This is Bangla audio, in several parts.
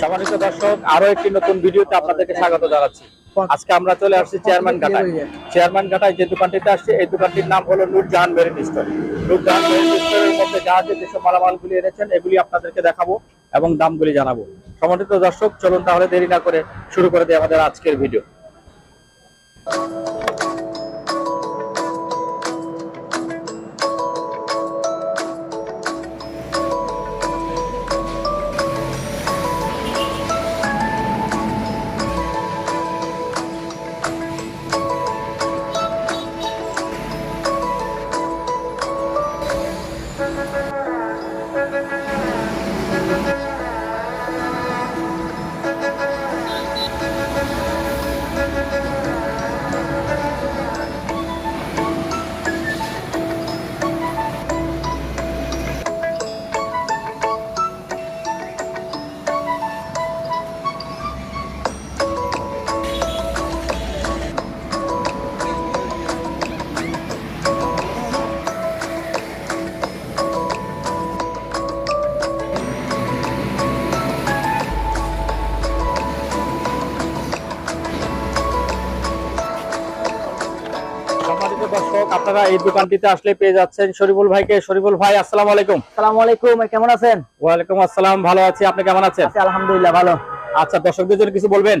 সম্মানিত দর্শক, আরও একটি নতুন ভিডিওতে আপনাদেরকে স্বাগত জানাচ্ছি। আজকে আমরা চলে আসছি চেয়ারম্যান ঘাটায়। চেয়ারম্যান ঘাটায় যে দোকানটিতে আসছে, এই দোকানটির নাম হলো Nurjahan marine store Nurjahan marine স্টোরের মধ্যে জাহাজে যেসব মালামালগুলি এনেছেন, এগুলি আপনাদেরকে দেখাবো এবং দামগুলি জানাব। সম্মানিত দর্শক, চলুন তাহলে দেরি না করে শুরু করে দিই আমাদের আজকের ভিডিও। এই দোকানটিতে আসলে পেয়ে যাচ্ছেন শরীফুল ভাইকে। শরীফুল ভাই আসসালামু আলাইকুম। আসসালামু আলাইকুম কেমন আছেন? ওয়ালাইকুম আসসালাম ভালো আছি। আপনি কেমন আছেন? আলহামদুলিল্লাহ ভালো। আচ্ছা দর্শকদের জন্য কিছু বলবেন?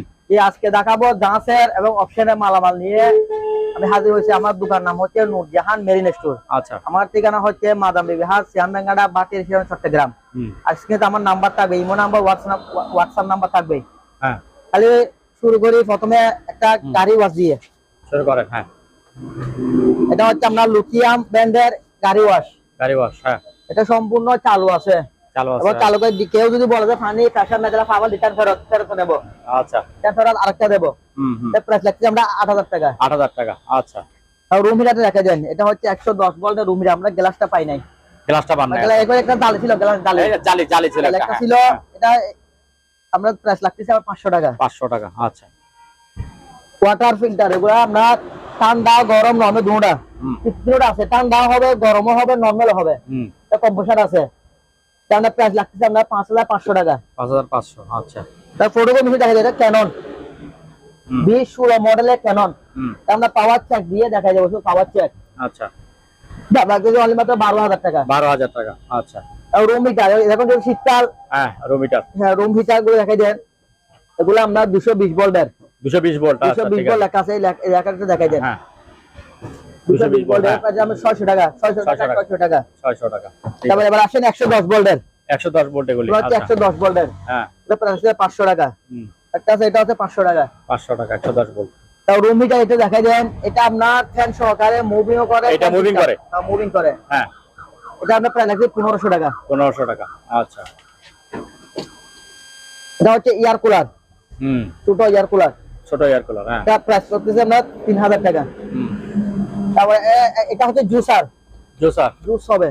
আজকে দেখাবো জাহাজের এবং অপশনের মালামাল নিয়ে আমি হাজির হয়েছি আমার দোকান নাম হচ্ছে নূরজাহান মেরিন স্টোর। আচ্ছা। আমার ঠিকানা হচ্ছে মাদাম বাটির চট্টগ্রাম। আমার নাম্বার থাকবে imo number WhatsApp WhatsApp number থাকবে। হ্যাঁ। খালি শুরু করি প্রথমে একটা। গাড়ি ওয়াশ দিয়ে শুরু করেন হ্যাঁ। এটা হচ্ছে আপনার লুকিয়াম ব্র্যান্ডের গাড়ি ওয়াশ গাড়ি ওয়াশ হ্যাঁ। এটা সম্পূর্ণ চালু আছে। চালু আছে এবার চালকের কেউ যদি বলে যে পানি প্রেশার না দিলে আবার রিটার্ন ফেরত ফেরত নেব। আচ্ছা। রিটার্ন ফেরত আরেকটা দেবো। হুম হুম। প্রাইস লাগছে আমরা টাকা। আচ্ছা। আর রুম হিটারটা দেখা যায় এটা হচ্ছে একশো দশ ভোল্টের রুম হিটার আমরা গ্লাসটা পাই নাই। গ্লাসটা বান গ্লাস এবার একটা জালি ছিল গ্লাস জালি। জালি জালি ছিল একটা, একটা। ছিল এটা আমরা প্রাইস লাগতেছে আমার পাঁচশো টাকা। পাঁচশো টাকা আচ্ছা। ওয়াটার ফিল্টার এগুলো আপনার ঠান্ডা গরম নর্মাল দুটা। দুটা আছে। ঠান্ডা হবে গরমও হবে নর্মেল হবে। কম্পোসার আছে। প্রাইস লাগতেছে আপনার পাঁচ হাজার পাঁচশো টাকা। পাঁচ হাজার পাঁচশো আচ্ছা। তার ফটো মিশে দেখা যায় ক্যানন বিশ ষোলো মডেলের ক্যানন পাওয়ার চেক দিয়ে দেখা শুধু পাওয়ার চেক আচ্ছা। বারো হাজার টাকা। বারো হাজার টাকা আচ্ছা। রুম শীতকাল হ্যাঁ রুম হ্যাঁ রুমগুলো দেখা যায় আমরা দুশো বিশ বল্ডের 220 ভোল্ট 220 ভোল্ট লেখা আছে এই লেখাটা দেখাই দেন। হ্যাঁ। 220 ভোল্ট আছে আমি 600 টাকা 600 টাকা 600 টাকা। 600 এবার আসেন 110 ভোল্টের 110 ভোল্ট এগুলি আচ্ছা। 110 ভোল্টের হ্যাঁ। এটা প্রাইস 500 টাকা। হুম। একটা আছে এটা আছে 500 টাকা। 500 টাকা 110 ভোল্ট তাও রুম এটা দেখাই দেন। এটা আপনার ফ্যান সহকারে মুভিংও করে এটা মুভিং করে। হ্যাঁ মুভিং করে। হ্যাঁ। এটা আপনার প্রাইস আছে 1500 টাকা। 1500 টাকা আচ্ছা। এটা হচ্ছে এয়ার কুলার হুম। দুটো এয়ার কুলার ছোট এয়ার কুলার হ্যাঁ। এটা প্রাইস করতেছে তিন হাজার টাকা। তারপরে এটা হচ্ছে জুসার। জোসার। জুস হবে।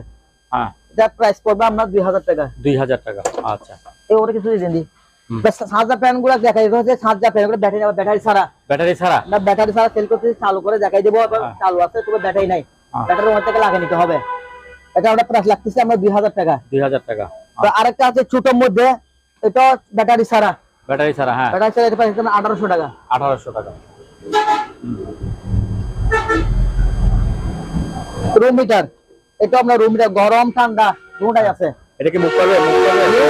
হ্যাঁ। এটা প্রাইস পড়বে দুই হাজার টাকা। দুই হাজার টাকা আচ্ছা। এই ওটা কিছু দিন দি। সাজা প্যানগুলো দেখাই এটা হচ্ছে সাজা প্যানগুলো ব্যাটারি ব্যাটারি ছাড়া। ব্যাটারি ছাড়া? না ব্যাটারি ছাড়া সেল করতে চালু করে দেখাই দেবো হ্যাঁ। চালু আছে তবে ব্যাটারি নাই। ব্যাটারি থেকে লাগিয়ে নিতে হবে। এটা আমরা প্রাইস লাগতেছে আমরা দুই হাজার টাকা। দুই হাজার টাকা। তো আরেকটা আছে ছোটোর মধ্যে এটা ব্যাটারি ছাড়া। ব্যাটারি ছাড়া হ্যাঁ। ব্যাটারি ছাড়া এটা প্রাইস আঠারোশো টাকা। আঠারোশো টাকা। Room metre. এটা আপনার রুম মিটার গরম ঠান্ডা দুটাই আছে। এটা কি মুভ করবে? মুভ করবে?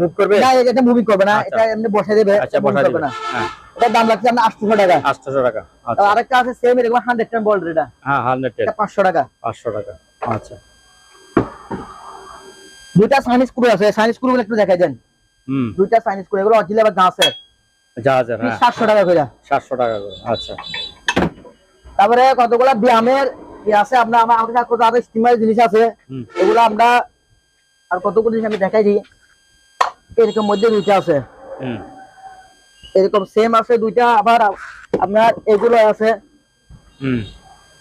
মুভ করবে? না এটা মুভিং করবে না। আচ্ছা। এটা এমনি বসে দেবে আচ্ছা বসা দিবে। না। হ্যাঁ। এটার দাম লাগছে আপনার আটশো টাকা। আটশোশো টাকা। আর আচ্ছা। আরেকটা আছে সেম এরকম হান্ড্রেড টেন ভোল্ট এটা। হ্যাঁ হান্ড্রেড এটা পাঁচশো টাকা। পাঁচশো টাকা। আচ্ছা। দুইটা সাইনিস স্ক্রু আছে। সাইনিস স্ক্রু একটু দেখাই দেন। দুইটা সাইনিস স্ক্রু এগুলো অরিজিনাল গাছের জাহাজের। হ্যাঁ। সাতশো টাকা করে। সাতশো টাকা করে আচ্ছা। তারপরে কতগুলা ব্যায়ামের আছে? আপনার আমার আমাদের কাছে কত আরও স্টিমার জিনিস আছে। এগুলো আমরা আর কতগুলো জিনিস আমি দেখাই দিই। এরকম মধ্যে দুইটা আছে। হুম। এরকম সেম আছে দুইটা আবার আপনার এগুলো আছে। হুম।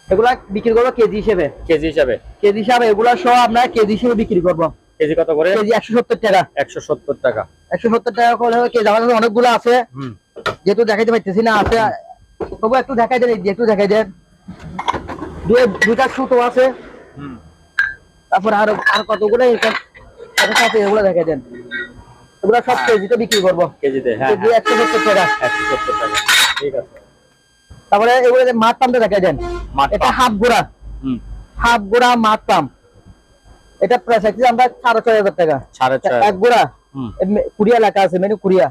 এগুলা বিক্রি করব কেজি হিসেবে। কেজি হিসাবে। কেজি হিসাবে এগুলা সব আপনার কেজি হিসেবে বিক্রি করব। কেজি কত করে? কেজি একশো সত্তর টাকা। একশো সত্তর টাকা। একশো সত্তর টাকা করে কেজি। কাছে অনেকগুলো আছে। হুম। যেহেতু দেখাইতে পারতেছি না আছে। তবু একটু দেখাই দেন একটু দেখাই দেন। দুই- দুইটা ছোট আছে। হুম। তারপর আর আর কতগুলো সাথে এগুলো দেখে দেন। এগুলো সব হ্যাঁ। কেজিতে বিক্রি করব। কেজিতে হ্যাঁ কেজি একশো সত্তর টাকা। একশো সত্তর টাকা। ঠিক আছে। তারপরে এগুলো মাঠ পাম্পটা দেখে দেন। এটা হাফ গোড়া। হুম। হাফ গোড়া মাঠ পাম্প এটা প্রাইস আছে আমরা সাড়ে ছয় হাজার টাকা। এক গোড়া। কুড়িয়া লেখা আছে মেনু কুড়িয়া।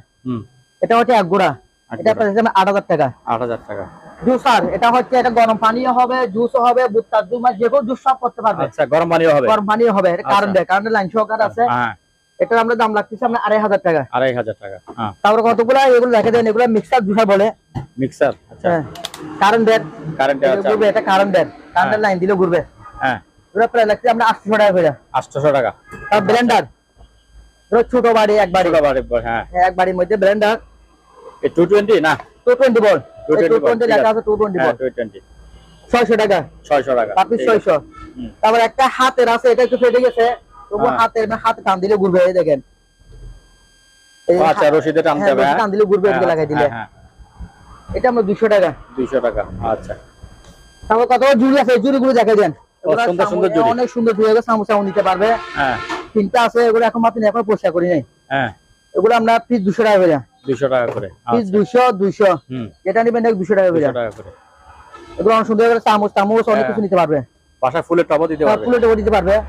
এটা হচ্ছে এক গোড়া। এটা প্রাইস আছে আট হাজার টাকা। আট হাজার টাকা। জুসার এটা হচ্ছে এটা গরম পানিও হবে জুসও হবে বুট্টার জুস মানে যে কোনো জুস সব করতে পারবে। আচ্ছা গরম পানিও হবে? গরম পানিও হবে এটা আচ্ছা। লাইন সহকার আছে। হ্যাঁ। এটার আমরা দাম লাগতেছে আমরা আড়াই হাজার টাকা। আড়াই হাজার টাকা হ্যাঁ। তারপরে কতগুলো এগুলো দেখা দেন এগুলো মিক্সার জুসার বলে। মিক্সার আচ্ছা। কারেন্টের কারেন্টে ঘুরবে এটা কারেন্টের লাইন দিলে ঘুরবে। হ্যাঁ। এগুলো প্রায় লাগছে আমরা আটশো টাকা করে। আটশোশো টাকা। আর ব্লেন্ডার ছোট বাড়ি এক বাড়ি। ছোট বাড়ি হ্যাঁ। এক বাড়ির মধ্যে ব্লেন্ডার না? টু টোয়েন্টি বল। 220 টু বল, টোয়েন্টি ঠিক লেখা আছে। হ্যাঁ বল টাকা। টাকা। তারপর একটা হাতের আছে এটা একটু ফেটে গেছে। তবু হ্যাঁ। হাতের হাতে টান দিলে ঘুরবে এই দেখেন। আচ্ছা রশিদে হ্যাঁ, হ্যাঁ? টান দিলে ঘুরবে হ্যাঁ, লাগাই দিলে। হ্যাঁ, এটা আমরা টাকা। দুইশো টাকা আচ্ছা। তারপর কত জুড়ি আছে জুড়ি গুলো দেখে দেন। সুন্দর সুন্দর সামু- জুড়ি। অনেক সুন্দর জুড়ি আছে সামোসা নিতে পারবে। হ্যাঁ। তিনটা আছে এগুলো এখন মাত্র এখন পরিষ্কার করি নাই। হ্যাঁ। এগুলো আমরা পিস দুশো টাকা করে। দুইশো টাকা করে। পিস আচ্ছা। দুশো দুশো হুম। যেটা নিবেন দুশো টাকা করে। দুইশো টাকা করে। এগুলো অনেক সুন্দর করে চামচ অনেক হ্যাঁ। কিছু নিতে পারবে। বাসায় ফুলের টবও দিতে পারবে। ফুলে টেবো দিতে পারবে।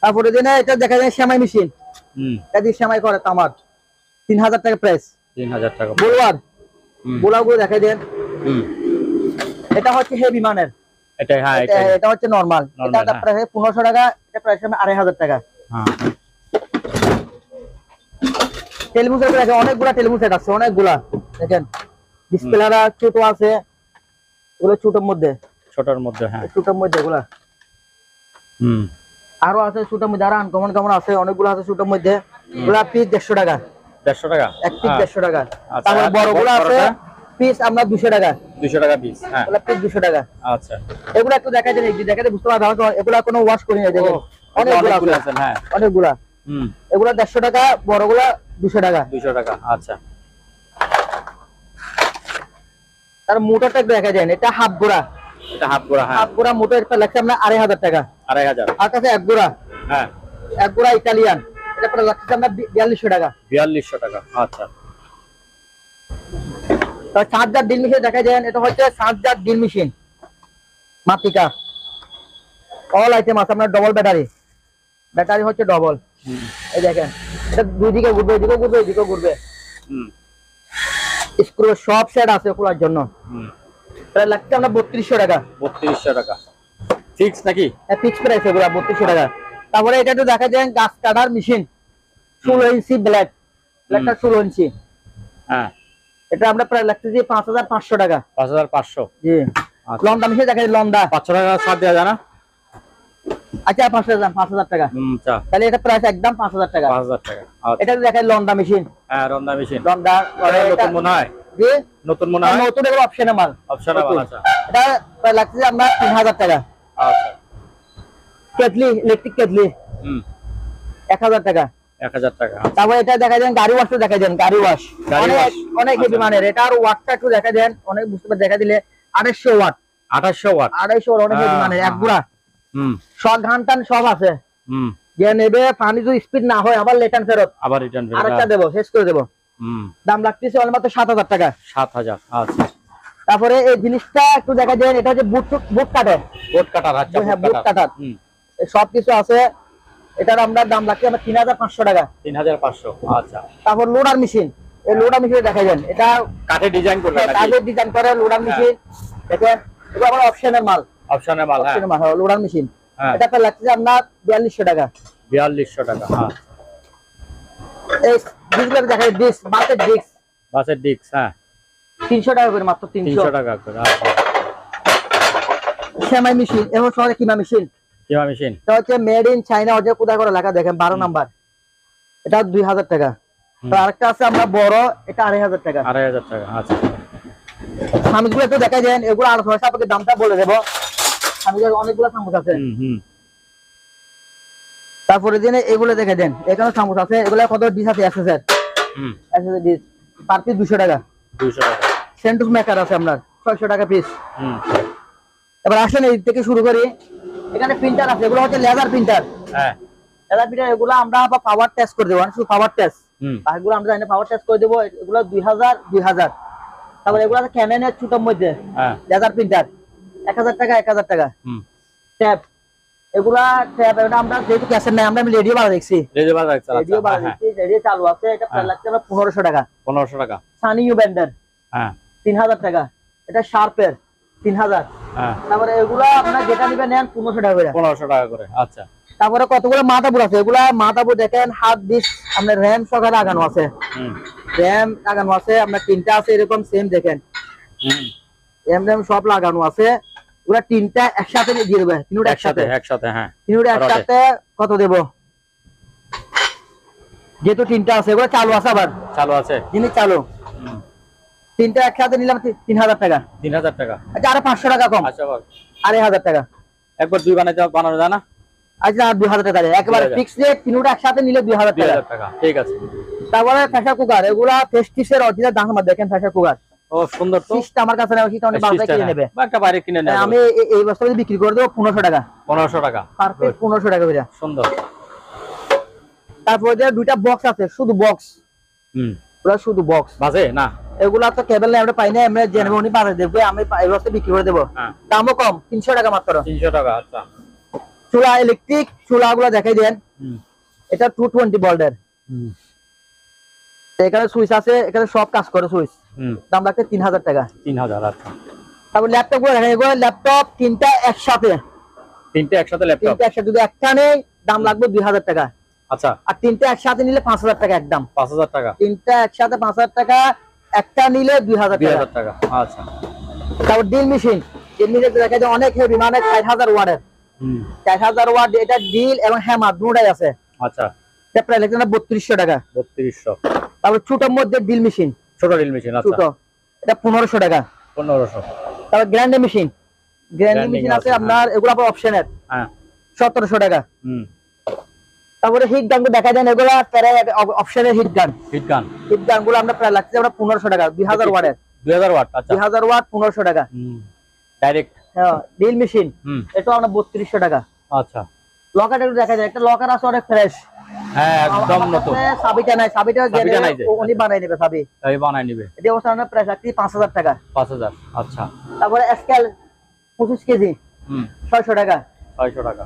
তারপরে দিনে এটা দেখা যায় সেমাই মেশিন। হুম। এটা দিয়ে সেমাই করে তামার। তিন হাজার টাকা প্রাইস তিন হাজার টাকা। বোলার হুম। বোলারগুলো দেখা দেন। হুম। এটা হচ্ছে হেভি মানের। এটাই হ্যাঁ এটা এটা হচ্ছে নর্মাল এটা হ্যাঁ। প্রায় পনেরোশো টাকা এটা প্রাইস আড়াই হাজার টাকা। হ্যাঁ টেলিফোন সেট আছে অনেকগুলা টেলিফোন সেট আছে অনেকগুলা। দেখেন ডিসপ্লেরা ছোট আছে এগুলো ছোটোর মধ্যে। ছোটর মধ্যে হ্যাঁ। ছোটোর মধ্যে এগুলা। হুম। আরও আছে ছোটোর মধ্যে আরও আনকমন কমন আছে অনেকগুলো আছে ছোটোর মধ্যে। এগুলা পিস দেড়শো টাকা। দেড়শো টাকা? এক পিস হ্যাঁ, দেড়শো টাকা। আচ্ছা, তারপর বড়গুলো আছে? পিস আমরা দুশো টাকা। দুইশো টাকা পিস হ্যাঁ। এগুলা পিস দুশো টাকা। আচ্ছা। এগুলো একটু দেখা যায় একটু দেখাতে বুঝতে হয়তো এগুলা কোনো ওয়াশ করি না দেখেন। অনেকগুলো আছে। হ্যাঁ। অনেকগুলা। হুম। এগুলা দেড়শো টাকা বড়গুলা দুশো টাকা। দুইশো টাকা আচ্ছা। তার মোটরটা দেখা যায় এটা হাফ গোড়া। এটা হাফ গোড়া হ্যাঁ। হাফ গোড়া মোটর একটা লাগছে আপনার আড়াই হাজার টাকা। আড়াই হাজার। আর কাছে এক গোড়া। হ্যাঁ। এক গোড়া ইটালিয়ান এটা প্রায় লাগছে আপনার বিয়াল্লিশশো টাকা। বিয়াল্লিশশো টাকা আচ্ছা। তো চার্জার ডিল মেশিন দেখা যায় এটা হচ্ছে চার্জার ডিল মেশিন। মাপিকা। অল আইটেম আছে আপনার ডবল ব্যাটারি ব্যাটারি হচ্ছে ডবল এই দেখেন এটা দুই দিকে ঘুরবে এদিকে ঘুরবে এদিকে ঘুরবে। স্ক্রু সব সেট আছে খোলার জন্য। হুম। প্রায় লাগছে আপনার বত্রিশশো টাকা। বত্রিশশো টাকা। ফিক্স নাকি? হ্যাঁ ফিক্স প্রাইস এগুলো বত্রিশশো টাকা। তারপরে এটা একটু দেখা যায় গাছ কাটার মেশিন ষোলো ইঞ্চি ব্ল্যাক ব্ল্যাকটা ষোলো ইঞ্চি হ্যাঁ। এটা আমরা প্রায় লাগতেছি পাঁচ হাজার পাঁচশো টাকা। পাঁচ হাজার পাঁচশো। জি। আচ্ছা। লন্ডা মেশিন দেখা লন্ডা পাঁচশো টাকা ছাড় দেওয়া যায় না? আচ্ছা পাঁচ হাজার পাঁচ হাজার টাকা। তাহলে এটা প্রাইস একদম পাঁচ হাজার টাকা। পাঁচ হাজার টাকা আচ্ছা। এটা দেখা যায় লন্ডা মেশিন। হ্যাঁ মেশিন। লন্ডা নতুন মনে হয়? নতুন মনে হয়? নতুন এগুলো অপশনে মাল। অপশন। আচ্ছা। এটা প্রায় লাগতেছে আপনার তিন হাজার টাকা। আচ্ছা। Kettle electric kettle. হুম। এক হাজার টাকা। এক হাজার টাকা। তারপর এটা দেখা যান গাড়ি ওয়াশ দেখা যান গাড়ি ওয়াশ অনেক অনেক হেভি। মানের। এটা ওয়াটটা একটু দেখা দেন অনেক বুঝতে পার দেখা দিলে আড়াইশো ওয়াট আঠাশশো ওয়াট আড়াইশো ওয়াট অনেক হেভি হ্যাঁ, মানের এক হ্যাঁ, গুড়া। হুম। সব ঘান টান সব আছে। হুম। যে নেবে পানি যদি স্পিড না হয় আবার লেটান ফেরত। আবার রিটার্ন আরেকটা দেবো শেষ করে দেবো। হুম। দাম লাগতেছে সাত হাজার টাকা। সাত হাজার আচ্ছা। তারপরে এই জিনিসটা একটু দেখা যায় এটা হচ্ছে বুট বুট কাটে বোট কাটার আচ্ছা হ্যাঁ, বোট কাটার। cutter। হুম। সব কিছু আছে। এটার আমরা দাম লাগছে আমার তিন হাজার পাঁচশো টাকা। তিন হাজার পাঁচশো আচ্ছা। তারপর লোডার মেশিন এই লোডার মেশিন দেখা যান এটা কাঠে ডিজাইন করবে নাকি? কাজের ডিজাইন করে লোডার মেশিন দেখেন এটা আমার অপশনের মাল। অপশনে মাল হ্যাঁ। মাল লোডার মেশিন হ্যাঁ। এটা তো লাগছে আপনার বিয়াল্লিশশো টাকা। বিয়াল্লিশশো টাকা হ্যাঁ। এই ডিসগুলো দেখা যায় ডিস বাসের ডিস্ক বাসের ডিক্স হ্যাঁ। তিনশো টাকা করে মাত্র তিনশো। টাকা করে আচ্ছা। সেমাই মেশিন এবং কিমা মেশিন কিমা মেশিন? এটা হচ্ছে মেড ইন চাইনা অর্ডার কোথায় করে লেখা দেখেন বারো নাম্বার। এটা দুই হাজার টাকা। তো আরেকটা আছে আমরা বড় এটা আড়াই হাজার টাকা। আড়াই হাজার টাকা আচ্ছা। স্বামীগুলো একটু দেখা যায় এগুলো আলোচনা সাপেক্ষে দামটা বলে দেবো। অনেকগুলো চামচ আছে। হুম হুম। তারপরে দিনে এগুলো দেখে দেন এখানে চামচ আছে। এগুলো কত ডিস আছে? স্যার হুম। একশো ডিস পার পিস দুশো টাকা। দুইশো টাকা। সেন্টুস মেকার আছে আপনার ছয়শো টাকা পিস হুম। এবার আসেন এই থেকে শুরু করি। এখানে প্রিন্টার আছে এগুলো হচ্ছে লেজার প্রিন্টার হ্যাঁ। লেজার প্রিন্টার এগুলো আমরা আবার পাওয়ার টেস্ট করে দেবো শুধু পাওয়ার টেস্ট এগুলো আমরা জানি পাওয়ার টেস্ট করে দেবো এগুলো দুই হাজার দুই হাজার। তারপরে এগুলো আছে ক্যানেনের ছোটোর মধ্যে হ্যাঁ। লেজার প্রিন্টার এক হাজার টাকা এক হাজার টাকা। ট্যাব এগুলা এটা আমরা যেহেতু ক্যাসেট নাই আমরা রেডিও বাড়া দেখছি। রেডিও বাড়া হ্যাঁ। দেখছি রেডিও চালু আছে এটা প্রায় হ্যাঁ। লাগছে আমরা পনেরোশো টাকা। পনেরোশো টাকা। সানি ইউ ব্যান্ডের হ্যাঁ। তিন হাজার টাকা। এটা শার্পের তিন হাজার। হ্যাঁ তারপরে এগুলা আপনার যেটা নিবেন নেন পনেরোশো টাকা করে। পনেরোশো টাকা করে আচ্ছা। তারপরে কতগুলো মাথাপুর আছে? এগুলা মাথাপুর দেখেন হাত ডিস আপনার র্যাম সকালে লাগানো আছে। হুম। র্যাম লাগানো আছে আপনার তিনটা আছে এরকম সেম দেখেন। হুম। র্যাম র্যাম সব লাগানো আছে। ওরা তিনটা একসাথে দিয়ে দেবে তিনটা একসাথে একসাথে। হ্যাঁ। তিনটা একসাথে কত দেব? যেহেতু তিনটা আছে এগুলো চালু আছে আবার। চালু আছে। জিনিস চালু। তিনটা একসাথে নিলাম তিন হাজার টাকা। তিন হাজার টাকা। আচ্ছা আরও পাঁচশো টাকা কম। আচ্ছা। আড়াই হাজার টাকা। একবার দুই বানাইতে বানানো যায় না? আচ্ছা দুই হাজার টাকা। একেবারে ফিক্স রেট তিনটা একসাথে নিলে দুই হাজার টাকা। ঠিক আছে। তারপরে প্রেসার কুকার এগুলা ফেস্টিসের অরিজিনাল দাম আমার দেখেন প্রেসার কুকার ও সুন্দর তো। আমার কাছে বাজারে কিনে নেবে। হ্যাঁ। একটা বাইরে কিনে নেবে আমি এই যদি বিক্রি করে দেবো টাকা। টাকা। টাকা করে। সুন্দর। তারপরে যে দুইটা বক্স আছে শুধু বক্স হুম। ওরা শুধু বক্স বাজে না? এগুলা তো কেবল নাই আমরা পাই না আমরা জেনে উনি বাজারে দেবো আমি এই বস্তা বিক্রি করে দেবো। হ্যাঁ। দামও কম তিনশো টাকা মাত্র। তিনশো টাকা আচ্ছা। চুলা ইলেকট্রিক চুলা গুলা দেখাই দেন। এটা টু টোয়েন্টি হুম। এখানে সুইচ আছে এখানে সব কাজ করে সুইচ। হুম। দাম লাগছে তিন হাজার টাকা। তিন হাজার আচ্ছা। তারপর ল্যাপটপগুলো দেখেন এগুলো ল্যাপটপ তিনটা একসাথে। তিনটে একসাথে ল্যাপটপ তিনটা একসাথে যদি একটা নেই দাম লাগবে দুই হাজার টাকা। আচ্ছা। আর তিনটা একসাথে নিলে পাঁচ হাজার টাকা একদম। পাঁচ হাজার টাকা। তিনটা একসাথে পাঁচ হাজার টাকা একটা নিলে দুই হাজার দুই টাকা আচ্ছা। তারপর ডিল মেশিন ডিল মেশিন দেখা যায় অনেক হেভি মানে চার হাজার ওয়ার্ডের চার হাজার ওয়ার্ড এটা ডিল এবং হ্যামার দুটাই আছে। আচ্ছা। এটা প্রায় লেগেছে না বত্রিশশো টাকা। বত্রিশশো। তারপর ছোটোর মধ্যে ডিল মেশিন ছোট মেশিন ছোট। এটা পনেরোশো টাকা। পনেরোশো। তারপর গ্র্যান্ডে মেশিন গ্র্যান্ডে মেশিন আছে আপনার এগুলো আবার অপশনের হ্যাঁ। সতেরোশো টাকা। হুম। তারপরে হিট গান দেখা যায় এগুলো অপশনের হিট গান হিট গান হিট গানগুলো আমরা প্রায় লাগছে আমরা পনেরোশো টাকা দুই হাজার ওয়ার্ডের দুই হাজার ওয়াট আচ্ছা। দুই হাজার ওয়াট পনেরোশো টাকা। ডাইরেক্ট ডিল মেশিন এটা আমরা বত্রিশশো টাকা। আচ্ছা। লকার দেখা যায় একটা লকার আছে অনেক ফ্রেশ হ্যাঁ একদম নতুন। সাবিটা নাই সাবিটা সাবিটা গেলে নাই যে। ও- উনি বানাই নেবে সাবি এই বানাই নিবে। এটি অবস্থা আমরা প্রায় রাখছি পাঁচ হাজার টাকা। পাঁচ হাজার আচ্ছা। তারপরে স্কেল পঁচিশ কেজি। হুম। ছয়শো টাকা। ছয়শো টাকা।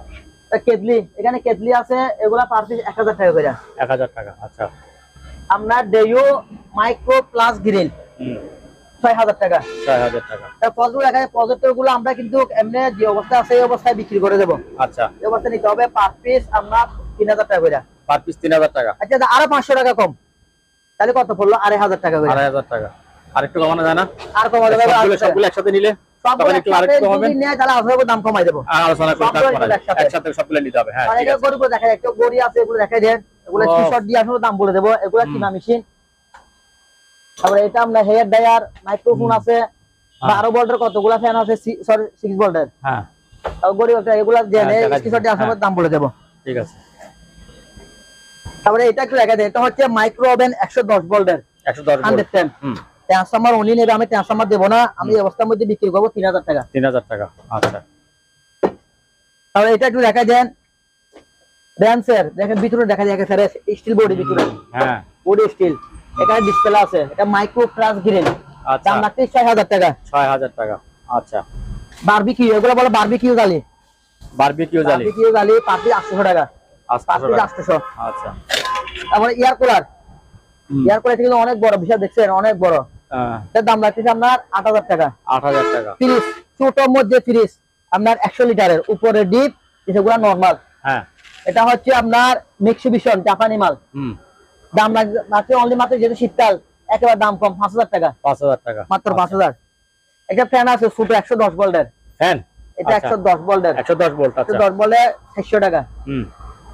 তা কেতলি এখানে কেতলি আছে এগুলা পার পিস এক হাজার টাকা করে। এক হাজার টাকা আচ্ছা। আপনার ডেইও মাইক্রো প্লাস গ্রিল। হুম। ছয় হাজার টাকা। ছয় হাজার টাকা। তার দেখা যায় পজিটিভগুলো আমরা কিন্তু এমনি যে অবস্থা আছে এই অবস্থায় বিক্রি করে দেবো। আচ্ছা। এই অবস্থা নিতে হবে পার পিস আপনার তিন হাজার টাকা করে। পার পিস তিন হাজার টাকা। আচ্ছা আরও পাঁচশো টাকা কম। তাহলে কত পড়ল? আড়াই হাজার টাকা আড়াই হাজার টাকা। আর একটু কমানো যায় না? আর কমা যাবে সবগুলো একসাথে নিলে? তখন একটু আরেকটু কমাবেন নেয় তাহলে আঠারো দাম কমাই দেবো। আলোচনা করে তারপরে একসাথে। একসাথে। সবগুলো নিতে হবে। হ্যাঁ ঠিক আছে। দেখা গড়ি আছে এগুলো দেখাই দেন। এগুলো ও। স্ক্রিনশট দিয়ে আসলে দাম বলে দেবো। এগুলো কিনা মেশিন তারপরে এটা আমরা হেয়ার ড্রায়ার মাইক্রোফোন আছে বারো ভোল্টের কতগুলা ফ্যান আছে সরি সিক্স ভোল্টের হ্যাঁ। গরিব একটা এগুলো হ্যাঁ, দিয়ে আসলে হ্যাঁ। দাম বলে দেবো। ঠিক আছে। তারপরে এটা একটু দেখা এটা হচ্ছে মাইক্রো ওভেন একশো দশ ভোল্টের একশো দশ হুম। ট্রান্সফার্মার উনি নেবে আমি ট্রান্সফার্মার দেবো না। আমি অবস্থার মধ্যে বিক্রি করব তিন হাজার টাকা। তিন হাজার টাকা আচ্ছা। তাহলে এটা একটু দেখা যান ব্যান্সের দেখেন ভিতরে দেখা যায় স্যার স্টিল বডি ভিতরে। হ্যাঁ। বডি স্টিল এখানে ডিসপ্লে আছে এটা মাইক্রো ফ্রাস গ্রিল আচ্ছা। দাম লাগছে ছয় হাজার টাকা। ছয় হাজার টাকা আচ্ছা। বারবিকিউ এগুলো বলে বারবিকিউ জালি বারবিকিউ জালি বারবিকিউ জালি পাঁচ পিস আটশো টাকা। পাঁচ আটশো পিস আটশো আচ্ছা। তারপরে এয়ার কুলার এয়ার কুলার কিন্তু অনেক বড় বিশাল দেখছেন অনেক বড়। দাম আপনার আট হাজার টাকা। আট হাজার টাকা। ফ্রিজ ছোটোর মধ্যে ফ্রিজ আপনার একশো লিটারের উপরে ডিপ সেগুলো নর্মাল হ্যাঁ। এটা হচ্ছে আপনার মিক্সিবিশন জাপানি মাল। দাম লাগ- লাগছে অনলি মাত্র যেহেতু শীতকাল একেবারে দাম কম পাঁচ হাজার টাকা। পাঁচ হাজার টাকা। মাত্র পাঁচ হাজার। একটা ফ্যান আছে ছোট একশো দশ ভোল্টের ফ্যান এটা আচ্ছা। একশো দশ ভোল্টের একশো দশ ভোল্ট একশো আচ্ছা দশ চারশো টাকা। হুম।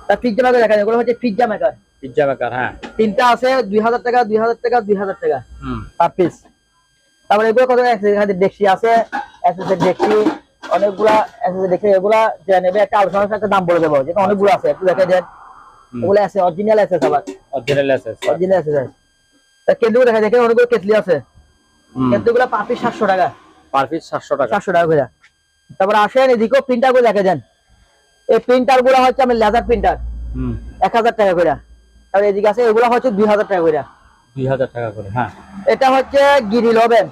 তার পিজ্জা মেকার দেখা যায় এগুলো হচ্ছে পিজ্জা মেকার পিজ্জা মেকার হ্যাঁ। তিনটা আছে দুই হাজার টাকা দুই হাজার টাকা দুই হাজার টাকা পার পিস তারপরে এগুলো কত আছে আছে এসএসএর ডেক্সি অনেকগুলা এসএসএর ডেক্সি এগুলা যে নেবে একটা আলোচনার সাথে দাম বলে দেবো। যেটা অনেকগুলো আছে একটু দেখে দেন। হুম। আছে অরিজিনাল আছে আবার। অরিজিনাল আছে অরিজিনাল আছে। কেন্দ্র দেখা দেখে অনেকগুলো কেটলি আছে। কেন্দ্রগুলো পার পিস সাতশো টাকা। পার পিস সাতশো টাকা। সাতশো টাকা করে। তারপরে আসেন এদিকেও প্রিন্টারগুলো দেখে যান এই প্রিন্টারগুলো হচ্ছে আমি লেজার প্রিন্টার হুম। এক হাজার টাকা করে। তারপর এদিকে আছে এগুলো হচ্ছে দুই হাজার টাকা করে দুই হাজার টাকা করে হ্যাঁ। এটা হচ্ছে গিরিল ওভেন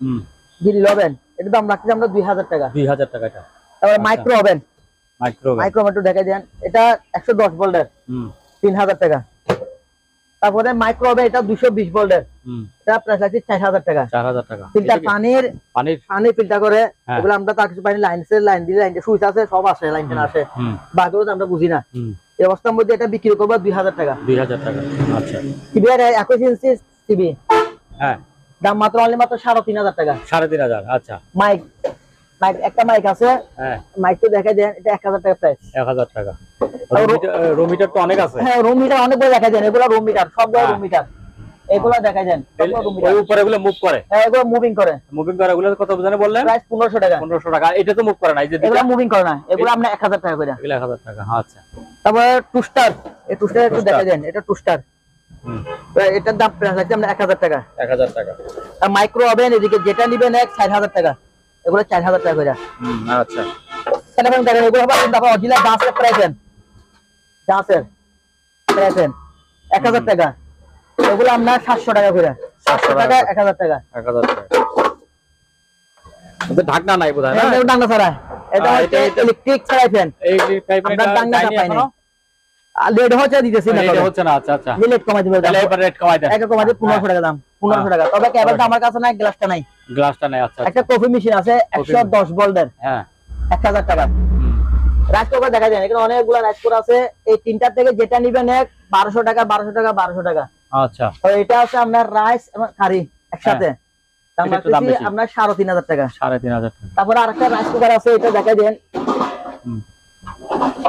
হুম। গিরিল ওভেন এটা দাম রাখছি আমরা দুই হাজার টাকা। দুই হাজার টাকা তারপরে আচ্ছা। Micro oven. মাইক্রো মাইক্রো একটু দেখে দেন এটা একশো দশ ভোল্টের তিন হাজার টাকা। তারপরে মাইক্রো ওভেন এটা দুশো বিশ ভোল্টের এটা প্রাইস লাগছে চার হাজার টাকা। চার হাজার টাকা। ফিল্টার পানির পানির পানি ফিল্টার করে হ্যাঁ। এগুলো আমরা তার কিছু পানি লাইন লাইন দিলে লাইন সুইচ আছে সব আছে লাইন আসে বাকিগুলো তো আমরা বুঝি না। এই অবস্থার মধ্যে এটা বিক্রি করব দুই হাজার টাকা। দুই হাজার টাকা আচ্ছা। একুশ ইঞ্চি টিভি হ্যাঁ। দাম মাত্র অনলি মাত্র সাড়ে তিন হাজার টাকা। সাড়ে তিন হাজার আচ্ছা। মাইক মাইক একটা মাইক আছে। হ্যাঁ। মাইক তো দেখা দেন এটা এক হাজার টাকা প্রাইস এক হাজার টাকা। আর রো- তো অনেক আছে। হ্যাঁ রুম মিটার বড় দেখা দেন এগুলো রুম মিটার সবগুলো হ্যাঁ। রুম মিটার এগুলো দেখা দেন। ওই উপরে এগুলো মুভ করে? হ্যাঁ এগুলো মুভিং করে। মুভিং করে এগুলো কত জানে বললেন? প্রাইস পনেরোশো টাকা। পনেরোশো টাকা। এটা তো মুভ করে না এই যে এগুলো মুভিং করে না। এগুলো আমরা এক হাজার টাকা করে এগুলো এক হাজার টাকা আচ্ছা। তারপরে টুস্টার। এই টুস্টার একটু। দেখা দেন এটা টুস্টার। এটার দাম প্রাইস লাগছে আমরা এক হাজার টাকা। এক হাজার টাকা। আর মাইক্রো ওভেন এদিকে যেটা নিবেন এক চার হাজার টাকা। এগুলো চার হাজার টাকা করে হুম আচ্ছা। সেটা দেখেন এগুলো আবার অরিজিনাল দাসের প্রাইসেন দাসের প্রাইসেন এক হাজার টাকা। এগুলো আপনার সাতশো টাকা করে। সাতশো টাকা এক হাজার টাকা। এক হাজার টাকা। ঢাকনা নাই বোধ হয় না ছাড়া। এটা হচ্ছে এটা- এটা- ইলেকট্রিক ছাড়াই ফ্যান এই টাইপের আমরা ডাঙ্গাটা ডাইনি পাইনি। এখনও? আর লেট হচ্ছে দিতেছি না এটা হচ্ছে না আচ্ছা আচ্ছা। লেট কমাই দিবে তাহলে এবার রেট কমাই দেন। এক কমাই দিবে পনেরোশো টাকা দাম পনেরোশো টাকা। তবে কেবলটা আমার কাছে নাই গ্লাসটা নাই। গ্লাসটা নাই আচ্ছা আচ্ছা। একটা কফি মেশিন আছে একশো দশ ভোল্টের হ্যাঁ। এক হাজার টাকা। হুম, রাইস কুকার দেখা যায় এখানে অনেকগুলো রাইস কুকার আছে। এই তিনটা থেকে যেটা নিবেন এক বারোশো টাকা বারোশো টাকা বারোশো টাকা। আচ্ছা। এটা আছে আপনার রাইস এবং কারি একসাথে। একটু বেশি। আপনার সাড়ে তিন হাজার টাকা। সাড়ে তিন হাজার টাকা। তারপরে আরেকটা রাইস কুকার আছে এটা দেখা দেন।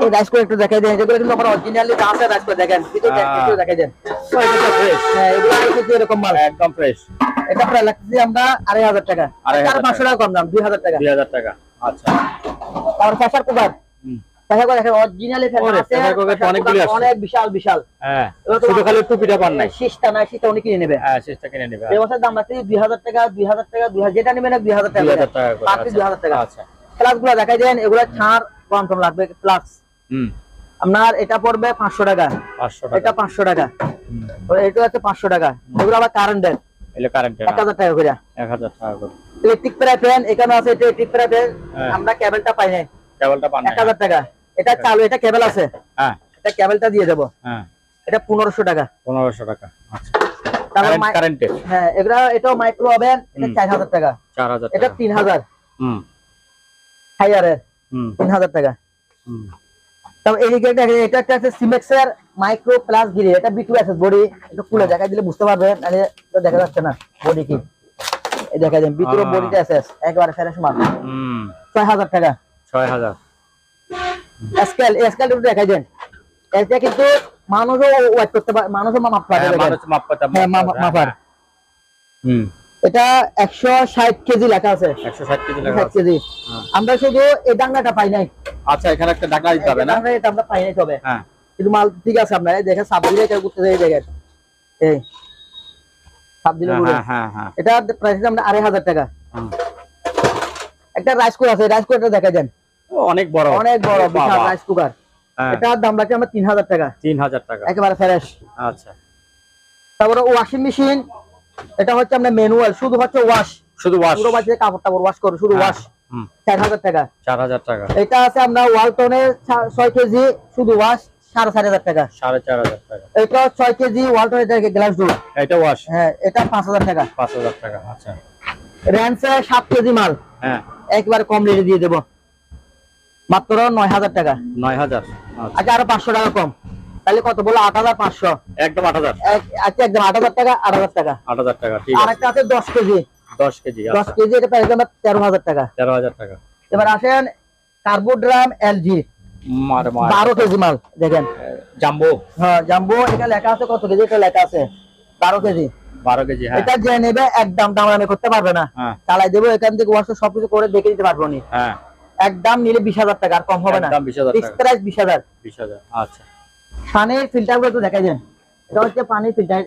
এই রাইস কুকার একটু দেখা দেন যেগুলো কিন্তু আমার অরিজিনালি আছে রাইস কুকার দেখেন। একটু দেন। হ্যাঁ এগুলো হচ্ছে এরকম মাল। একদম ফ্রেশ এটা প্রায় আমরা আড়াই হাজার টাকা। পাঁচশো টাকা। কম দাম দুই হাজার টাকা। দুই হাজার টাকা। আচ্ছা। তারপর প্রেসার কুকার হুম। দেখেন অরিজিনালি ওরে, আছে pressure cooker তো pressure অনেকগুলি cooker আসছে। অনেক বিশাল বিশাল। হ্যাঁ শুধু খালি টুপিটা পান নাই। শীষটা না শীষটা উনি কিনে নেবে। হ্যাঁ শেষটা কিনে নেবে এই বছর দাম রাখছি দুই হাজার টাকা দুই হাজার টাকা দুই হাজার যেটা নেবেন দুই হাজার টাকা দুই হাজার টাকা করে পার পিস দুই হাজার টাকা। আচ্ছা প্লাস দেখাই দেন এগুলো ছাড় কম কম লাগবে প্লাস হুম। আপনার এটা পড়বে পাঁচশো টাকা। পাঁচশো এটা টাকা। পাঁচশো টাকা এটা হচ্ছে পাঁচশো টাকা। এগুলো আবার কারেন্টের এগুলো কারেন্টের এক হাজার টাকা করে। টাকা করে। ইলেকট্রিক প্রায় ফ্যান এখানে আছে এটা ইলেকট্রিক প্রায় ফ্যান হ্যাঁ। আমরা কেবলটা পাই নাই। কেবলটা পান এক হাজার টাকা। এটা চালু এটা কেবল আছে। হ্যাঁ। এটা কেবলটা দিয়ে দেবো। হ্যাঁ। এটা পনেরোশো টাকা। পনেরোশো টাকা আচ্ছা। কারেন্টের হ্যাঁ এগুলা এটাও মাইক্রো ওভেন এটা। চার হাজার টাকা। চার হাজার এটা তিন হাজার হুম। হাইয়ারের হুম। তিন হাজার টাকা। হুম। তারপর এদিকে একটা এটা একটা আছে সিমেক্সের মাইক্রো প্লাস গিরি এটা বি টু এস বডি একটু খুলে দেখা দিলে বুঝতে পারবেন নাহলে তো দেখা যাচ্ছে না বডি কি। এই দেখা দেন ভিতরে বডিটা এসএস একবারে ফ্রেশ মাল হুম। ছয় হাজার টাকা। ছয় হাজার স্কেল স্কেল একটু দেখা দেন। এটা কিন্তু মানুষও ওয়েট করতে পারে মানুষও মাপ পাবে হ্যাঁ, মানুষ মাপ পাতা হ্যাঁ, মাপ- মাপার। হুম। এটা একশো ষাট কেজি লেখা আছে। একশো ষাট কেজি লেখা আছে। কেজি। হ্যাঁ। আমরা শুধু এই ডাঙ্গাটা পাই নাই। আচ্ছা এখানে একটা ঢাকনা দিতে হবে না? আমরা এটা আমরা পাই নাই তবে। হ্যাঁ। কিন্তু মাল ঠিক আছে আপনার দেখেন সাব দিলে এটা করতে এই দেখেন। এই। সাব দিলে হ্যাঁ, হ্যাঁ হ্যাঁ হ্যাঁ। এটা প্রাইস আমরা আড়াই হাজার টাকা। একটা রাইস কুকার আছে রাইস কুকারটা দেখা দেন। অনেক বড়। অনেক বড় বিশাল রাইস কুকার হ্যাঁ। এটার দাম রাখছি আমরা তিন হাজার টাকা। তিন হাজার টাকা। একেবারে ফ্রেশ আচ্ছা। তারপরে ওয়াশিং মেশিন এটা হচ্ছে আমরা ম্যানুয়াল শুধু হচ্ছে ওয়াশ শুধু ওয়াশ পুরো বাচ্চা কাপড় টাপড় ওয়াশ করে শুধু ওয়াশ চার হাজার টাকা। চার হাজার টাকা। এটা আছে আমরা ওয়ালটনের ছা- ছয় কেজি শুধু ওয়াশ সাড়ে চার হাজার টাকা। সাড়ে চার হাজার টাকা। এটা ছয় কেজি ওয়ালটনের গ্লাস ডোর এটা ওয়াশ হ্যাঁ এটা পাঁচ হাজার টাকা। পাঁচ হাজার টাকা আচ্ছা। র্যান্সে সাত কেজি মাল। হ্যাঁ। একবার কম রেটে দিয়ে দেবো। মাত্র নয় হাজার টাকা। নয় হাজার। আচ্ছা আরও পাঁচশো টাকা কম। তাহলে কত বলো? আট হাজার পাঁচশো। একদম আট হাজার। আচ্ছা একদম আট হাজার টাকা আট হাজার টাকা। আট হাজার টাকা আর আছে। একটা আছে দশ কেজি। দশ কেজি দশ আচ্ছা কেজি এটা আমরা তেরো হাজার টাকা। তেরো হাজার টাকা। এবার আসেন কার্বোড্রাম এলজি। বারো কেজি মাল দেখেন। জাম্বো। হ্যাঁ জাম্বো এটা লেখা আছে কত কেজি? এটা লেখা আছে বারো কেজি। বারো কেজি হ্যাঁ। এটা যে নেবে একদম দাম আমি করতে পারবে না। হ্যাঁ। চালাই দেবো এখান থেকে ওয়াশ সবকিছু করে দেখে দিতে পারব নি। হ্যাঁ। একদম নিলে বিশ হাজার টাকা আর কম হবে না। একদম বিশ হাজার ফিক্স প্রাইস বিশ হাজার। বিশ হাজার আচ্ছা। পানির ফিল্টারগুলো তো দেখা যায় এটা হচ্ছে পানির ফিল্টার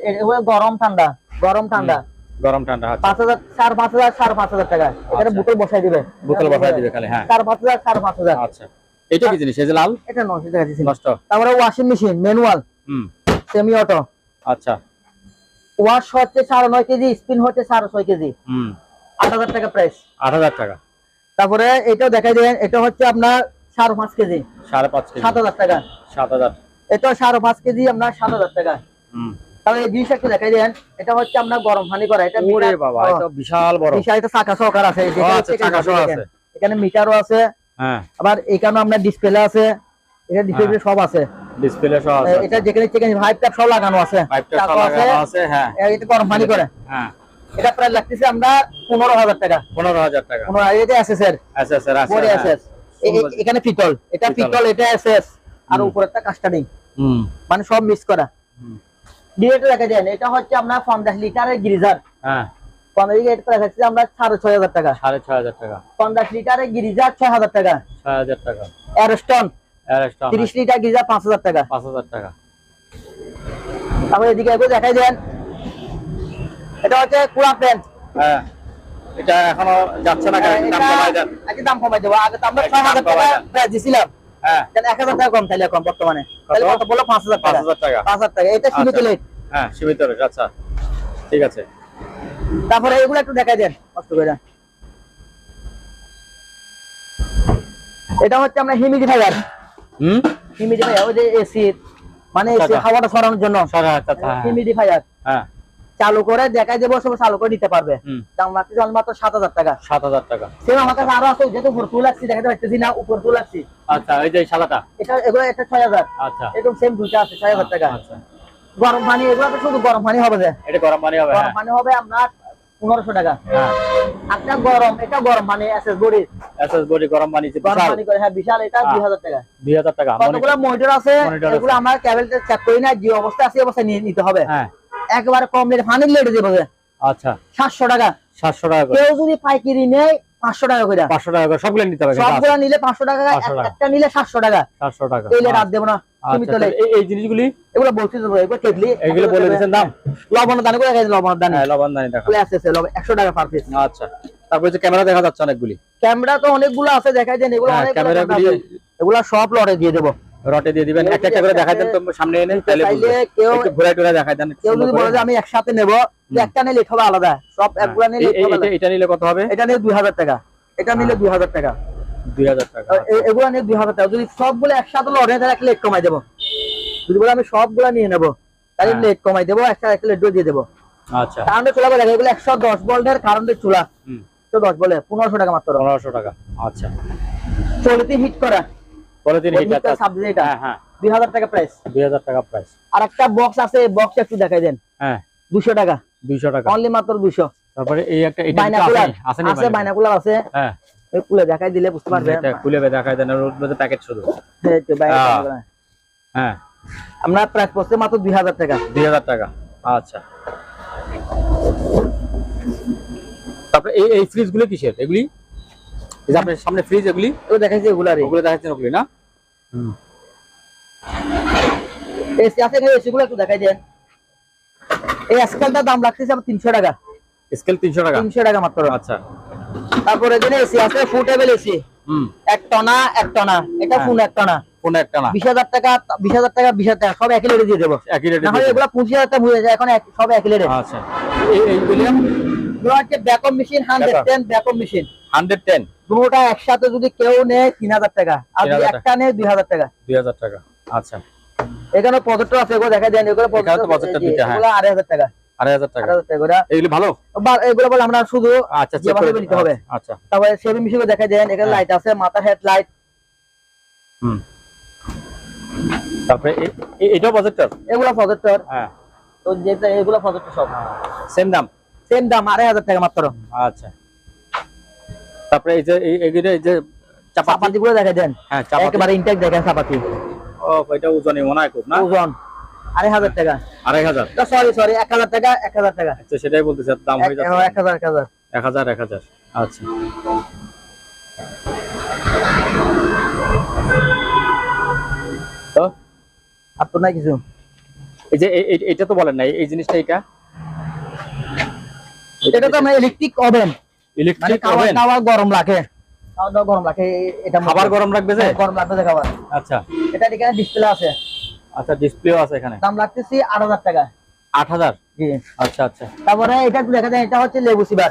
গরম ঠান্ডা গরম ঠান্ডা। গরম ঠান্ডা আচ্ছা। পাঁচ হাজার সাড়ে পাঁচ হাজার সাড়ে পাঁচ হাজার টাকা। আচ্ছা। বোতল বসাই দিবে। বোতল বসাই দিবে খালি হ্যাঁ। সাড়ে পাঁচ হাজার সাড়ে পাঁচ হাজার। আচ্ছা। এটা কি জিনিস? এই যে লাল? এটা দিচ্ছি নষ্ট। তারপরে ওয়াশিং মেশিন ম্যানুয়াল হুম। সেমি অটো আচ্ছা। ওয়াশ হচ্ছে সাড়ে নয় কেজি স্পিন হচ্ছে সাড়ে ছয় কেজি। হুম। আট হাজার টাকা প্রাইস আট হাজার টাকা। তারপরে এটাও দেখাই দেন এটা হচ্ছে আপনার সাড়ে পাঁচ কেজি। সাড়ে পাঁচ কেজি। সাত হাজার টাকা। সাত হাজার। এটা সাড়ে পাঁচ কেজি আপনার সাত হাজার টাকা। হুম। তাহলে এই জিনিস একটু দেখাই দেন এটা হচ্ছে আপনার গরম পানি করা। এটা ওরে বাবা এটা বিশাল বড় বিশাল এটা চাকা সহকার আছে। আচ্ছা, চাকা সহ আছে। এখানে মিটারও আছে। হ্যাঁ। আবার এখানে আপনার ডিসপ্লে আছে। এখানে ডিসপ্লে সব আছে। ডিসপ্লে সহ আছে এটা যেখানে যেখানে ভাইপ ট্যাপ সব লাগানো আছে। আছে। লাগানো আছে হ্যাঁ। এটা গরম পানি করে। হ্যাঁ। এটা প্রায় লাগতেছে আমরা পনেরো হাজার টাকা। পনেরো হাজার টাকা। পনেরো এটা এসএস এর আচ্ছা স্যার আছে পরে হ্যাঁ। এখানে পিতল। এটা পিতল। এটা এসএস আর। উপরেরটা কাস্টাডিং মানে সব মিক্স করা। ডিরেক্ট রেখে দেন। এটা হচ্ছে আপনার পঞ্চাশ লিটারের গিরিজার। হ্যাঁ। লিটার আমরা সাড়ে ছয় হাজার টাকা। সাড়ে ছয় হাজার টাকা। পঞ্চাশ লিটারের গিরিজার ছয় হাজার টাকা। ছয় হাজার টাকা। অ্যারস্টন অ্যারেস্টন তিরিশ লিটার গিরিজার পাঁচ হাজার টাকা। পাঁচ হাজার টাকা। তারপরে এদিকে দেখাই দেন। এটা হচ্ছে কুড়া প্যান্ট। হ্যাঁ এটা এখনও যাচ্ছে না কেন? দাম কমাই দেন দাম কমাই দেবো। আগে তো আমরা একটু ছয় হাজার দাম কমাই টাকা দেন। প্রায় দিছিলাম। হ্যাঁ। তাহলে এক হাজার টাকা কম তাহলে কম বর্তমানে? তাহলে কত? কত বলল? পাঁচ হাজার পাঁচ টাকা হাজার টাকা। পাঁচ হাজার টাকা। এটা সীমিত আচ্ছা। হ্যাঁ সীমিত রেট আচ্ছা। ঠিক আছে। তারপরে এগুলো একটু দেখাই দেন কষ্ট করে। এটা হচ্ছে আমরা হিমিডিফায়ার হুম? হিমিডিফায়ার ওই যে এসি মানে এসি আচ্ছা। হাওয়াটা সরানোর জন্য। আচ্ছা আচ্ছা। হ্যাঁ। হিমিডিফায়ার হ্যাঁ। চালু করে দেখাই দেবো সব চালু করে নিতে পারবে। দাম লাগছে মাত্র সাত হাজার টাকা। সাত হাজার টাকা। সেম আমার কাছে আরও আছে যেহেতু উপর লাগছি দেখাতে পারতেছি না উপর তুল লাগছি আচ্ছা এই যে সাদাটা এটা এগুলো একটা ছয় হাজার। আচ্ছা। এরকম সেম দুইটা আছে ছয় হাজার টাকা। আচ্ছা। গরম পানি এগুলো তো শুধু গরম পানি হবে যে। এটা গরম পানি হবে গরম হ্যাঁ। পানি হবে আপনার পনেরোশো টাকা। হ্যাঁ। একটা গরম এটা গরম পানি এসএস বডি। এসএস বডি গরম পানি গরম পানি করে হ্যাঁ বিশাল এটা। দুই হাজার টাকা। দুই হাজার টাকা কতগুলো মনিটর আছে। এগুলো আমরা চেক করি না যে অবস্থা আছে নিয়ে নিতে হবে। হ্যাঁ। একবারে কম রেটে পানির লেটে দেবো আচ্ছা। সাতশো টাকা। সাতশো টাকা করে। কেউ যদি পাইকারি নেয় টাকা করে। পাঁচশো টাকা করে। নিতে হবে সবগুলো নিলে 500 টাকা। একটা নিলে সাতশো টাকা। সাতশো টাকা। এই লেট আর না সীমিত এই এই জিনিসগুলি? এগুলো বলছি তো এগুলো কেটলি। এগুলো বলে দিচ্ছেন দাম? লবণ দানি করে গেছে লবণ দানি? হ্যাঁ লবণ দানি আছে লবণ? টাকা পার পিস আচ্ছা। তারপরে যে ক্যামেরা দেখা যাচ্ছে অনেকগুলি। ক্যামেরা তো অনেকগুলো আছে দেখাই দেন। এগুলো হ্যাঁ, অনেক ক্যামেরাগুলি এগুলো সব লড়ে দিয়ে দেবো। রটে দিয়ে দিবেন একটা একটা করে দেখাই দেন তো সামনে এনে তাহলে। কেউ ঘুরাই দেখাই দেন কেউ যদি বলে যে আমি একসাথে নেব একটা নিলে লেট হবে আলাদা সব হ্যাঁ। একগুলা নিলে এটা- নিলে কত হবে? এটা নিলে দুই হাজার টাকা। এটা নিলে দুই হাজার টাকা। দুই হাজার টাকা এগুলা নিয়ে দুই হাজার টাকা। যদি সবগুলো একসাথে লড়ে তাহলে একটা লেট কমাই দেবো। যদি বলে আমি সবগুলা নিয়ে নেব তাহলে হ্যাঁ। লেট কমাই দেবো একটা একটা লেট দিয়ে দেবো। আচ্ছা। কারেন্টের চুলা বলে এগুলো একশো দশ ভোল্টের কারেন্টের চুলা। একশো দশ বলে পনেরোশো টাকা মাত্র। পনেরোশো টাকা আচ্ছা। চলিতে হিট করা। পরে দিন ওই হিট সাবজেক্ট এটা। হ্যাঁ হ্যাঁ। দুই হাজার টাকা প্রাইস দুই হাজার টাকা প্রাইস আর একটা বক্স আছে বক্স একটু দেখাই দেন। হ্যাঁ। দুশো টাকা। দুইশো টাকা। অনলি মাত্র দুশো তারপরে এই একটা এটা আছে আছে বাইনাকুলার আছে। হ্যাঁ। খুলে দেখাই দিলে বুঝতে পারবেন। এটা খুলে দেখাই দেন মধ্যে প্যাকেট শুধু। এই তো বাইনাকুলার। হ্যাঁ। আমরা প্রাইস পড়ছে মাত্র দুই হাজার টাকা। দুই হাজার টাকা। আচ্ছা। তারপরে এই এই ফ্রিজগুলো কিসের? এগুলি? এই যে আপনার সামনে ফ্রিজ এগুলি তো দেখাইছি এগুলারই ওগুলো দেখাচ্ছেন ওগুলি না এসি আছে এখানে এসি গুলো একটু দেখাই দেন এই স্কেলটার দাম লাগছে আমার তিনশো টাকা স্কেল তিনশো টাকা তিনশো টাকা মাত্র আচ্ছা তারপরে এখানে এসি আছে ফুটেবল এসি হুম এক টনা এক টনা এটা হ্যাঁ। ফুল এক টনা কোন একটা না বিশ হাজার টাকা বিশ হাজার টাকা বিশ হাজার টাকা সব একই লেটে দিয়ে দেবো একই রেটে না হলে এগুলো পঁচিশ হাজার টাকা বুঝে যায় এখন সব একই লেটে আচ্ছা এই এইগুলি হচ্ছে backup machine hundred ten backup machine hundred ten দুটোটা একসাথে যদি কেউ নেয় তিন হাজার টাকা আর যদি একটা নেয় দুই হাজার টাকা। দুই হাজার টাকা আচ্ছা। এখানে প্রজেক্টর আছে এগুলো দেখা দেন এগুলো দিতে, হ্যাঁ। এগুলো আড়াই হাজার টাকা। আড়াই হাজার টাকা। আড়াই হাজার টাকা করে এগুলি ভালো? এগুলো বলে আমরা শুধু আচ্ছা চেক করে নিতে হবে। আচ্ছা তারপরে সেভি মিশিয়ে দেখা দেন এখানে হ্যাঁ। লাইট আছে মাথার হেড লাইট হুম। তারপরে এ- এ- এটাও প্রজেক্টর এগুলো প্রজেক্টর হ্যাঁ। তো যেটা এগুলো প্রজেক্টর সব। সেম দাম? সেম দাম আড়াই হাজার টাকা মাত্র। আচ্ছা। তারপরে এই যে এই এই যে চাপাতি। গুলো দেখা দেন। হ্যাঁ একেবারে ইনটেক দেখেন চাপাতি। ও এটা ওজনই মনে হয় খুব না? ওজন আড়াই হাজার টাকা। আড়াই হাজার? সরি সরি এক হাজার টাকা এক হাজার টাকা। আচ্ছা সেটাই বলতেছে দাম হয়ে এক যাচ্ছে। এক হাজার এক হাজার। এক হাজার এক হাজার। আচ্ছা। তো? নাই কিছু। এই যে এটা তো বলেন না এই জিনিসটা এটা এটা তো আমরা ইলেকট্রিক ওভেন ইলেকট্রিক ওভেন টাওয়ার গরম লাগে। খাওয়া গরম রাখে এটা খাবার গরম রাখবে যে? হ্যাঁ, গরম রাখবে যে খাবার। আচ্ছা। এটা এখানে ডিসপ্লে আছে। আচ্ছা ডিসপ্লেও আছে এখানে। দাম লাগতেছি আট হাজার টাকা। আট হাজার? জি। আচ্ছা আচ্ছা। তারপরে এটা দেখা যায় এটা হচ্ছে লেবু সিবার।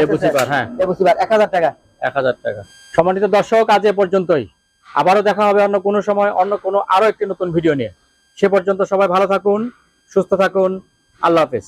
লেবু চিপার হ্যাঁ। লেবু সিবার এক হাজার টাকা। এক হাজার টাকা। সম্মানিত দর্শক আজ এ পর্যন্তই। আবারও দেখা হবে অন্য কোনো সময় অন্য কোনো আরও একটি নতুন ভিডিও নিয়ে। সে পর্যন্ত সবাই ভালো থাকুন সুস্থ থাকুন। আল্লাহ হাফেজ।